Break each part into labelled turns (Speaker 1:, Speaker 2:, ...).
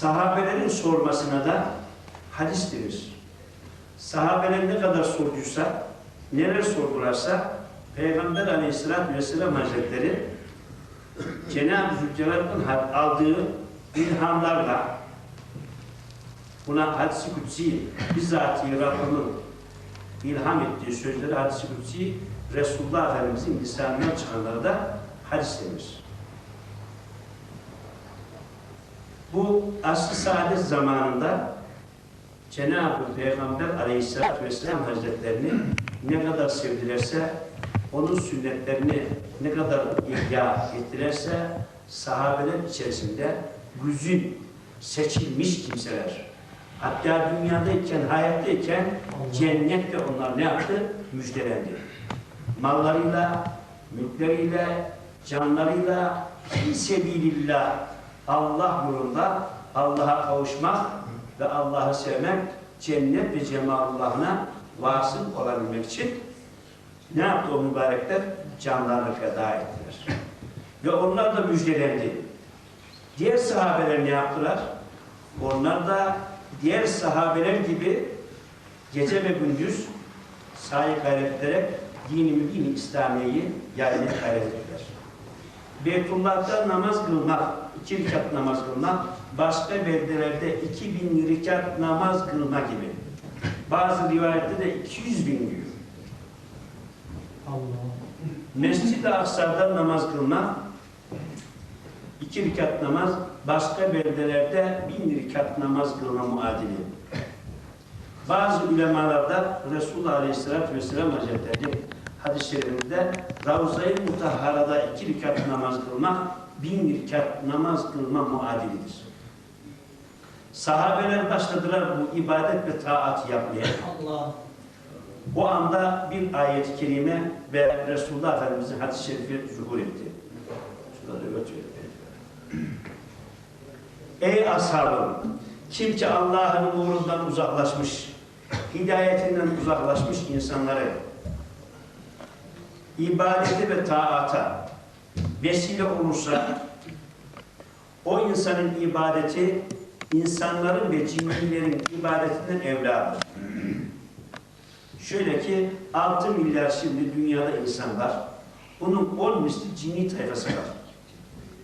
Speaker 1: Sahabelerin sormasına da hadis denir. Sahabeler ne kadar sorduysa, neler sordularsa Peygamber Aleyhisselatü Vesselam Hazretleri Cenab-ı Zülcelal'ın aldığı ilhamlarla buna hadis-i kutsi bizzatihi Rabbimin ilham ettiği sözleri hadis-i kutsi Resulullah Efendimiz'in lisanından çıkanlara da hadis denir. Bu asr-ı saadet zamanında Cenab-ı Peygamber Aleyhisselatü Vesselam Hazretlerini ne kadar sevdilerse, onun sünnetlerini ne kadar ihya ettilerse, sahabeler içerisinde güzün seçilmiş kimseler. Hatta dünyadayken, hayattayken cennette onlar ne yaptı? Müjdelendi. Mallarıyla, mülkleriyle, canlarıyla, fi sebilillah, Allah yolunda Allah'a kavuşmak ve Allah'ı sevmek, cennet ve cemalullahına vasıl olabilmek için ne yaptı o mübarekler? Canlarını feda ettiler. Ve onlar da müjdelendi. Diğer sahabeler ne yaptılar? Onlar da diğer sahabeler gibi gece ve gündüz sahip gayret ederek dini mübini İslamiye'yi yaymaya gayret ettiler. Beytullah'ta namaz kılmak, iki rekat namaz kılmak, başka beldelerde 2000 rekat namaz kılma gibi. Bazı rivayette de 200 bin diyor.
Speaker 2: Allah.
Speaker 1: Mescid-i Aksa'da namaz kılmak, iki rekat namaz, başka beldelerde bin rekat namaz kılma muadili. Bazı ulemalarda Resulullah Aleyhisselatü Vesselam Hazretleri hadis-i şerifinde Ravza-i Mutahhara'da iki rekat namaz kılmak, bin rekat namaz kılma muadilidir. Sahabeler başladılar bu ibadet ve taat yapmaya.
Speaker 2: Allah.
Speaker 1: O anda bir ayet-i kerime ve Resulullah Efendimiz'in hadis-i şerifi zuhur etti. Ey ashabım! Kim ki Allah'ın nurundan uzaklaşmış, hidayetinden uzaklaşmış insanları ibadeti ve taata vesile olursa o insanın ibadeti insanların ve cinnilerin ibadetinden evladır. Şöyle ki 6 milyar şimdi dünyada insan var. Bunun 10 misli cinni tayfası var.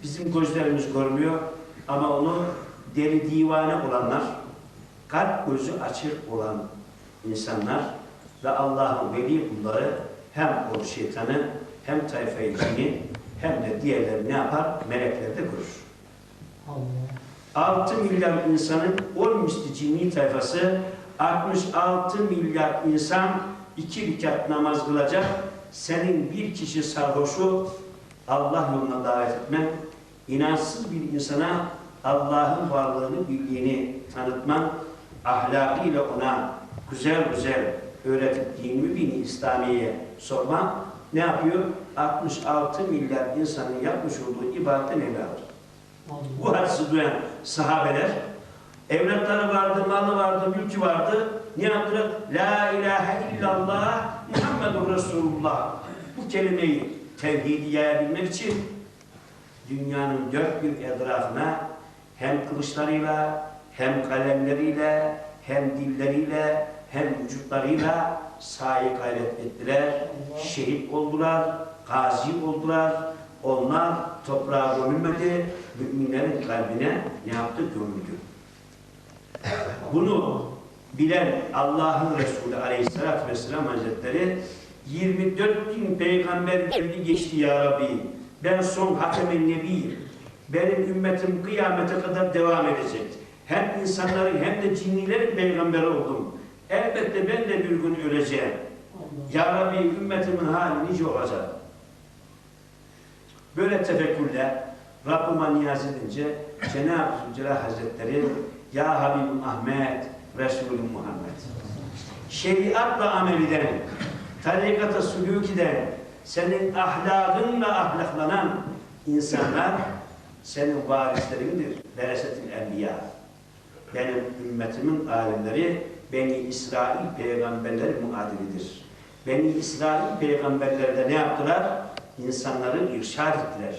Speaker 1: Bizim gözlerimiz görmüyor ama onu deli divane olanlar, kalp gözü açık olan insanlar ve Allah'ın veli kulları hem o şeytanı hem tayfayı cini hem de diğerleri ne yapar? Melekler de görür.
Speaker 2: Allah.
Speaker 1: 6 milyar insanın 10 misli cinni tayfası 66 milyar insan iki rekat namaz kılacak. Senin bir kişi sarhoşu Allah yoluna davet etmen, inançsız bir insana Allah'ın varlığını bildiğini tanıtman, ahlakıyla ona güzel güzel öğretip din mübini İslamiye'ye sorman ne yapıyor? 66 milyar insanın yapmış olduğu ibadetten evladır. Bu hadisi duyan sahabeler evlatları vardı, malı vardı, mülkü vardı. Ne yaptılar? La ilahe illallah Muhammedur Resulullah. Bu kelimeyi tevhidi yayabilmek için dünyanın dört bir etrafına hem kılıçlarıyla, hem kalemleriyle, hem dilleriyle, hem vücutlarıyla sahi gayret ettiler. Şehit oldular, gazi oldular. Onlar toprağa gömülmedi, müminlerin kalbine ne yaptı? Gömüldü. Bunu bilen Allah'ın Resulü Aleyhisselatü Vesselam Hazretleri 24 bin peygamber geldi geçti ya Rabbi. Ben son hatemin nebiyim. Benim ümmetim kıyamete kadar devam edecek. Hem insanların hem de cinnilerin peygamberi oldum. Elbette ben de bir gün öleceğim. Ya Rabbi ümmetimin hali nice olacak. Böyle tefekkürle Rabbime niyaz edince Cenab-ı Zülcelal Hazretleri Ya Habibim Ahmet, Resulüm Muhammed. Şeriatla amel eden, tarikata sülük eden, senin ahlakınla ahlaklanan insanlar senin varislerindir. Veresetin enbiya. Benim ümmetimin alimleri Beni İsrail peygamberleri muadilidir. Beni İsrail peygamberleri de ne yaptılar? İnsanları irşad ettiler.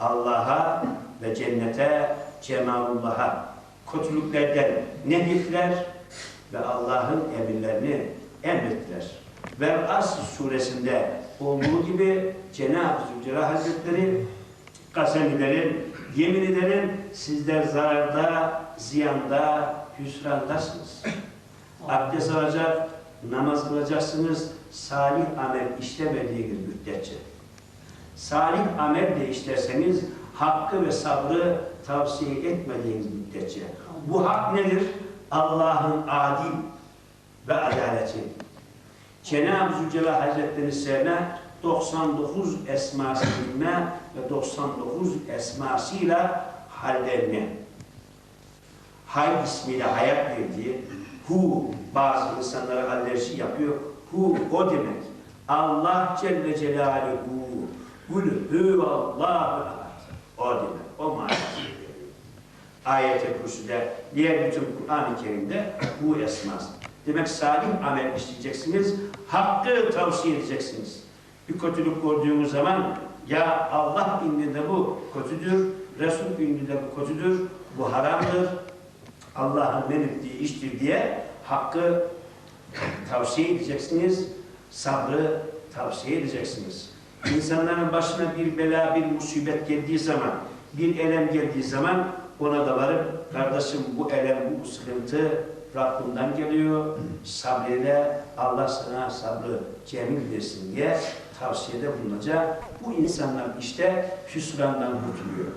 Speaker 1: Allah'a ve cennete, cemalullah'a, kötülüklerden nehyettiler ve Allah'ın emirlerini emrettiler. Ve Asr suresinde olduğu gibi Cenab-ı Zülcelal Hazretleri kasem ederim, yemin ederim sizler zararda, ziyanda, hüsrandasınız. Abdest alacak, namaz kılacaksınız, salih amel işlemediğiniz müddetçe. Salih amel de işlerseniz hakkı ve sabrı tavsiye etmediğiniz müddetçe. Bu hak nedir? Allah'ın adil ve adaleti. Cenab-ı Zülcelal Hazretleri sevme 99 esması bilme ve 99 esmasıyla hallerine hay ismiyle hayat verdiği hu bazı insanlara alerji yapıyor. Hu o demek. Allah Celle Celaluhu Kul huvallahu. O demek. O manası veriyor. Ayet-i Kürsü'de, diğer bütün Kur'an-ı Kerim'de bu esmas. Demek salih amel işleyeceksiniz, hakkı tavsiye edeceksiniz. Bir kötülük gördüğünüz zaman ya Allah indinde bu kötüdür, Resul indinde bu kötüdür, bu haramdır, Allah'ın men ettiği iştir diye hakkı tavsiye edeceksiniz, sabrı tavsiye edeceksiniz. İnsanların başına bir bela, bir musibet geldiği zaman, bir elem geldiği zaman ona da varıp kardeşim bu elem, bu sıkıntı Rabbimden geliyor. Sabreyle Allah sana sabrı cemil versin diye tavsiyede bulunacak. Bu insanlar işte hüsrandan kurtuluyor.